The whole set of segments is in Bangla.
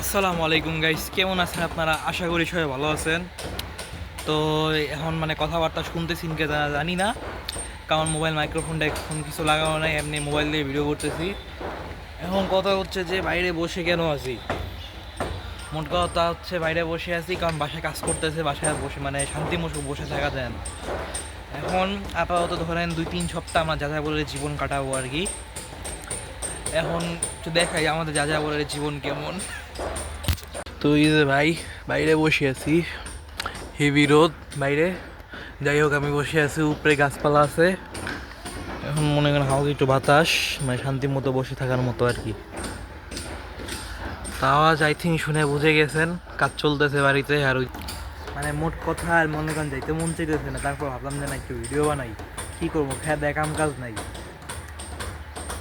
আসসালামু আলাইকুম গাইস কেমন আছেন আপনারা? আশা করি সবাই ভালো আছেন। তো এখন মানে কথাবার্তা শুনতেছেন কে জানি না। কারণ মোবাইল মাইক্রোফোনটা এখন কিছু লাগানো নাই, এমনি মোবাইল দিয়ে ভিডিও করতেছি। এখন কথা হচ্ছে যে বাইরে বসে কেন আছি? মোট কথা হচ্ছে বাইরে বসে আছি কারণ বাসায় কাজ করতেছে, বাসায় বসে মানে শান্তি মতো বসে থাকা যায় এখন আপাতত ধরেন দুই তিন সপ্তাহ আমরা যা বলে জীবন কাটাবো আর কি। এখন একটু দেখাই আমাদের যা যা বলে জীবন কেমন। তো এই যে ভাই বাইরে বসে আছি। হেভি রোদ বাইরে। যাই হোক আমি বসে আছি উপরে গাছপালা আছে। এখন মনে করেন হালকা একটু বাতাস মানে শান্তি মতো বসে থাকার মতো আর কি। তা আওয়াজ আই থিঙ্ক শুনে বুঝে গেছেন কাজ চলতেছে বাড়িতে আর ওই মানে মোট কথা আর মনে করেন যাইতে মন চাইতেছে না তারপর ভাবলাম যে না একটু ভিডিও বানাই। কি করব? খেয়ে দেখ কাম কাজ নাই।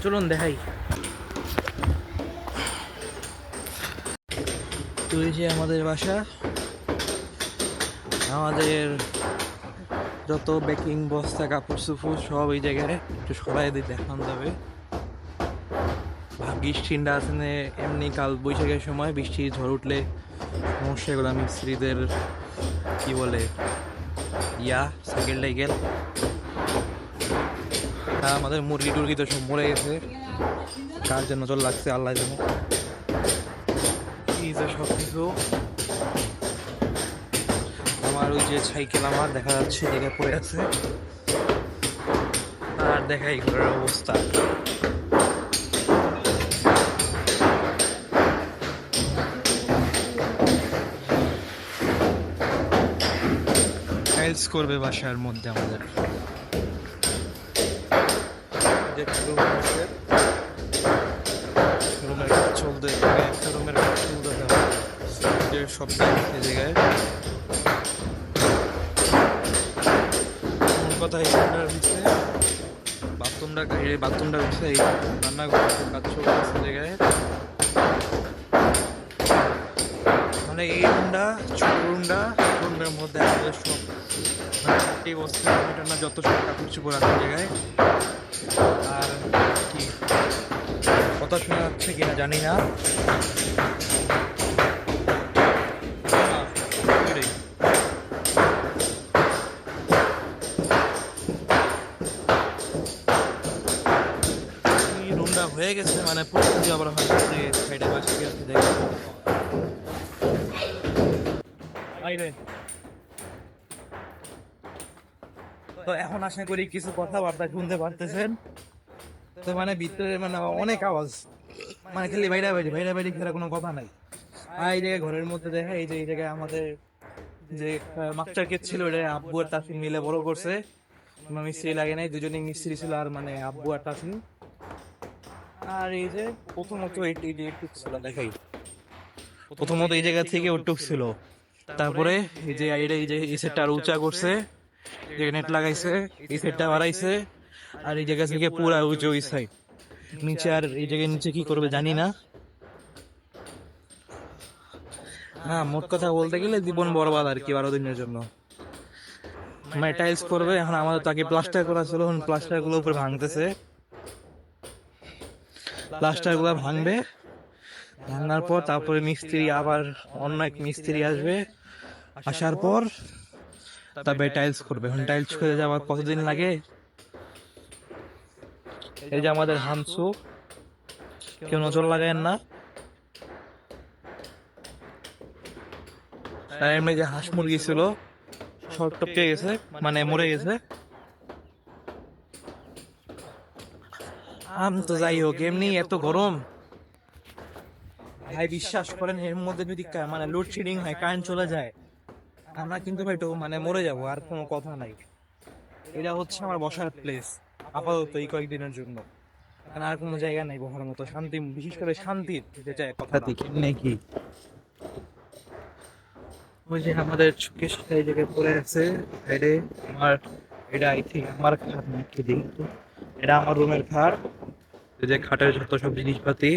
চলুন দেখাই। তো এই যে আমাদের বাসা। আমাদের যত বেকিং বস্তা, কাপড় সুপুর সব এই জায়গায় একটু সরাই দিয়ে দেখানো যাবে। ভাগ্যিস ঠান্ডা আছে এমনি কাল বৈশাখের সময় বৃষ্টি ঝড় উঠলে সমস্যা এগুলো মিস্ত্রিদের কি বলে, ইয়া, সাইকেল টাইকেল। হ্যাঁ আমাদের মুরগি টুরগি তো সব মরে গেছে। কার জন্য নজর লাগছে, আল্লাহ জানে। যে সব কিছু আমার ওই যে সাইকেল আমার, দেখা যাচ্ছে জায়গায় পড়ে আছে। আর দেখাই ঘরের অবস্থা। টাইলস করবে বাসার মধ্যে আমাদের। রুমের কাজ একটা রুমের এই জায়গায়। মূল কথা এখানটার ভিতরে বাথরুমটা এই বাথরুমটা হচ্ছে এই রান্নাঘর কাজ চলতেছে জায়গায়। মানে এই রুমটা ছোট রুমটা রুমের মধ্যে আমাদের সব। এই বস্তা না যত সব কাপড় চোপড় আছে জায়গায়। কথা শোনা যাচ্ছে কিনা জানি না। রুমটা হয়ে গেছে মানে পুরোপুরি আবার হয়তো সাইডে বাসে গেছে তো এখন আশা করি কিছু কথাবার্তা শুনতে পারতেছেন। তো মানে ভিতরে মানে অনেক আওয়াজ। মানে খালি বাইরে বাইরে বাইরে বাইরে খেলা কোনো কথা নাই। আর এই জায়গায় ঘরের মধ্যে দেখা, এই যে, এই জায়গায় আমাদের যে মাস্টার কেট ছিল এটা আব্বু আর তাসিন মিলে বড় করছে। মিস্ত্রি লাগে নাই দুজনে মিস্ত্রি ছিল আর মানে আব্বু আর তাসিন। আর এই যে, প্রথমত এই যে একটু ছিল, দেখাই। প্রথমত এই জায়গা থেকে ওটুক ছিল। তারপরে এই যে এই যে, এই সেটটা আরও উঁচা করছে। যে নেট লাগাইছে, এই সেটটা বাড়াইছে। আর এই জায়গা থেকে পুরা উঁচু ওই সাইড নিচে আর এই জায়গায় নিচে কি করবে জানি না। হ্যাঁ মোট কথা বলতে গেলে জীবন বরবাদ আর কি বারো দিনের জন্য। মানে টাইলস করবে এখন আমাদের তাকে প্লাস্টার করা ছিল এখন প্লাস্টারগুলো উপরে ভাঙতেছে। প্লাস্টারগুলো ভাঙবে ভাঙার পর তারপরে মিস্ত্রি আবার অন্য এক মিস্ত্রি আসবে আসার পর তারপরে টাইলস করবে। এখন টাইলস করে যাওয়ার কতদিন লাগে? এই যে আমাদের হামসু। কেউ নজর লাগায়েন না। এমনি যে হাঁস মুরগি ছিল, সব টপকে গেছে মানে মরে গেছে। আম তো যাই হোক, এমনি এত গরম। ভাই, বিশ্বাস করেন, এর মধ্যে যদি মানে লোডশেডিং হয় কারেন্ট চলে যায়, আমরা কিন্তু ভাই মানে মরে যাব, আর কোনো কথা নাই। এটা হচ্ছে আমার বসার প্লেস আপাতত এই কয়েকদিনের জন্য। কারণ আর কোনো জায়গা নাই বসার মতো শান্তি বিশেষ করে শান্তির যেটা কথা দেখি নাকি? ওই যে আমাদের চুকেশ এই জায়গায় পড়ে আছে সাইডে আমার এটা আই থিঙ্ক আমার খাট নাকি দেখি এটা আমার রুমের খাট। এই যে খাটের যত সব জিনিসপাতি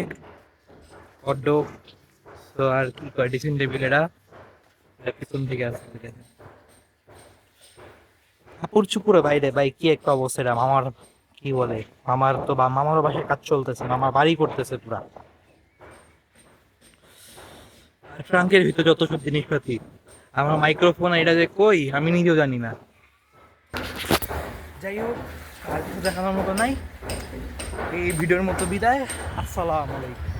বড্ড তো আর কি কয় ড্রেসিং টেবিল এটা পিছন থেকে আছে কাপড় চুপুরে বাইরে, ভাই, কি একটা অবস্থা এটা? মামার কি বলে? মামার তো বা, মামারও বাসায় কাজ চলতেছে, মামার বাড়ি করতেছে পুরা। ট্রাঙ্কের ভিতরে যত সব জিনিসপাতি, আমার মাইক্রোফোন এটা যে কই, আমি নিজেও জানি না। যাই হোক, আর কিছু দেখানোর মতো নাই। এই ভিডিওর মতো বিদায়, আসসালামু আলাইকুম।